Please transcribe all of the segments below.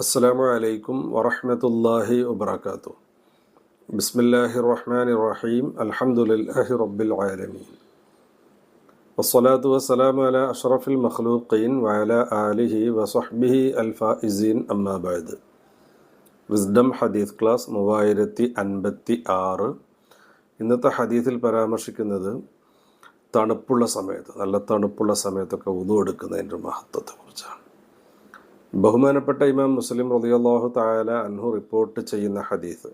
السلام عليكم ورحمة الله وبركاته بسم الله الرحمن الرحيم الحمد لله رب العالمين والصلاة والسلام على أشرف المخلوقين وعلى آله وصحبه الفائزين أما بعد wisdom ഹദീസ് class മൂവായിരത്തി അൻപത്തി ആറ് ഇന്നത്തെ ഹദീസിൽ പരാമർശിക്കുന്നത് തണുപ്പുള്ള സമയത്ത് നല്ല തണുപ്പുള്ള സമയത്തൊക്കെ ഉതു എടുക്കുന്നതിന്റെ മഹത്വത്തെക്കുറിച്ചാണ്. ബഹുമാനപ്പെട്ട ഇമാം മുസ്ലിം റളിയല്ലാഹു തായാല അൻഹു റിപ്പോർട്ട് ചെയ്യുന്ന ഹദീസ്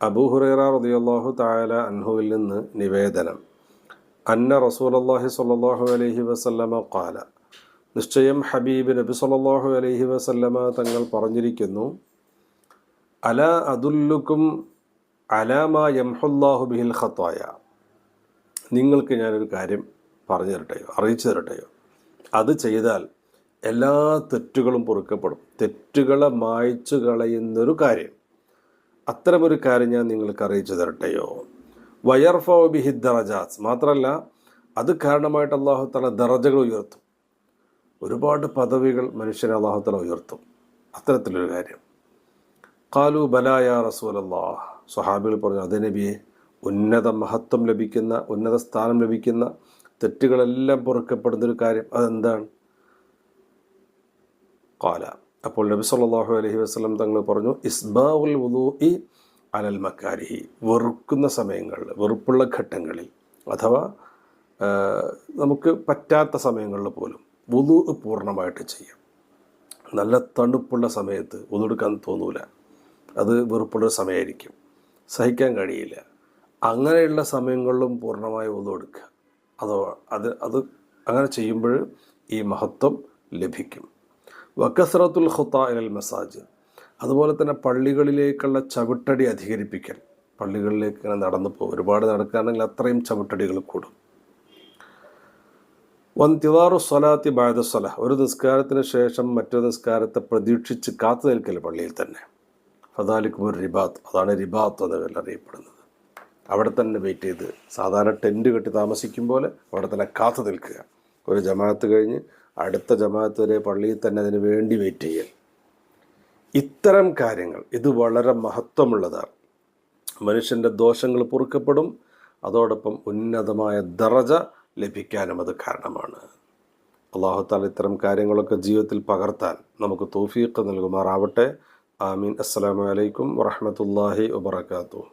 അബൂ ഹുറൈറ റളിയല്ലാഹു തായാല അൻഹുവിൽ നിന്ന് നിവേദനം. അന്ന റസൂലല്ലാഹി സ്വല്ലല്ലാഹു അലൈഹി വസല്ലമ കാല നിശ്ചയം ഹബീബ് നബി സല്ലല്ലാഹു അലൈഹി വസല്ലമ തങ്ങൾ പറഞ്ഞിരിക്കുന്നു അല അതുല്ലുക്കും അലാമ യംഹുല്ലാഹു ബിഹിൽ ഖത്തായ നിങ്ങൾക്ക് ഞാനൊരു കാര്യം പറഞ്ഞു തരട്ടെയോ അറിയിച്ചു തരട്ടെയോ അത് ചെയ്താൽ എല്ലാ തെറ്റുകളും പൊറുക്കപ്പെടും. തെറ്റുകളെ മായ്ച്ചു കളയുന്നൊരു കാര്യം. അത്തരമൊരു കാര്യം ഞാൻ നിങ്ങൾക്ക് അറിയിച്ചു തരട്ടെയോ? വയർഫോ ബിഹി ദറജാസ് മാത്രമല്ല അത് കാരണമായിട്ട് അള്ളാഹു തല ദറജകൾ ഉയർത്തും. ഒരുപാട് പദവികൾ മനുഷ്യനെ അള്ളാഹു തല ഉയർത്തും. അത്തരത്തിലൊരു കാര്യം. കാലു ബലായ റസൂലല്ലാ സ്വഹാബികൾ പറഞ്ഞു അതേ നബിയെ ഉന്നത മഹത്വം ലഭിക്കുന്ന ഉന്നത സ്ഥാനം ലഭിക്കുന്ന തെറ്റുകളെല്ലാം പൊറുക്കപ്പെടുന്നൊരു കാര്യം അതെന്താണ്? കാല അപ്പോൾ നബി സല്ലാഹു അലഹി വസ്ലം തങ്ങൾ പറഞ്ഞു ഇസ്ബാഉൽ ഇ അലൽ മക്കാരിഹി. വെറുക്കുന്ന സമയങ്ങളിൽ വെറുപ്പുള്ള ഘട്ടങ്ങളിൽ അഥവാ നമുക്ക് പറ്റാത്ത സമയങ്ങളിൽ പോലും വുദു പൂർണമായിട്ട് ചെയ്യാം. നല്ല തണുപ്പുള്ള സമയത്ത് ഒന്നെടുക്കാൻ തോന്നൂല. അത് വെറുപ്പുള്ള സമയമായിരിക്കും. സഹിക്കാൻ കഴിയില്ല. അങ്ങനെയുള്ള സമയങ്ങളിലും പൂർണമായി ഒന്നെടുക്കുക അതോ അത് അത് അങ്ങനെ ചെയ്യുമ്പോൾ ഈ മഹത്വം ലഭിക്കും. വക്കസ്രത്തുൽ ഹുത്ത ഇലൽ മസാജ് അതുപോലെ തന്നെ പള്ളികളിലേക്കുള്ള ചവിട്ടടി അധികരിപ്പിക്കൽ. പള്ളികളിലേക്ക് ഇങ്ങനെ നടന്നു പോകും. ഒരുപാട് നടക്കുകയാണെങ്കിൽ അത്രയും ചവിട്ടടികൾ കൂടും. വൻ തിവാറു സ്വലാത്തി ബാദ സ്വല. ഒരു നിസ്കാരത്തിന് ശേഷം മറ്റൊരു നിസ്കാരത്തെ പ്രതീക്ഷിച്ച് കാത്തു നിൽക്കൽ പള്ളിയിൽ തന്നെ. ഫദാലിക്കും ഒരു റിബാത്ത്. അതാണ് റിബാത്ത് എന്ന് അറിയപ്പെടുന്നത്. അവിടെ തന്നെ വെയിറ്റ് ചെയ്ത് സാധാരണ ടെന്റ് കെട്ടി താമസിക്കും പോലെ അവിടെ തന്നെ കാത്തു നിൽക്കുക. ഒരു ജമാഅത്ത് കഴിഞ്ഞ് അടുത്ത ജമാഅത്ത് വരെ പള്ളിയിൽ തന്നെ അതിന് വേണ്ടി വെയിറ്റ് ചെയ്യൽ ഇത്തരം കാര്യങ്ങൾ ഇത് വളരെ മഹത്വമുള്ളതാണ്. മനുഷ്യന്റെ ദോഷങ്ങൾ പൊറുക്കപ്പെടും അതോടൊപ്പം ഉന്നതമായ ദറജ ലഭിക്കാനും അത് കാരണമാണ്. അള്ളാഹുത്താൽ ഇത്തരം കാര്യങ്ങളൊക്കെ ജീവിതത്തിൽ പകർത്താൻ നമുക്ക് തോഫീക്ക് നൽകുമാറാവട്ടെ. ആമീൻ. അസ്സലാമു അലൈക്കും വറഹ്മത്തുള്ളാഹി വബറകാതുഹു.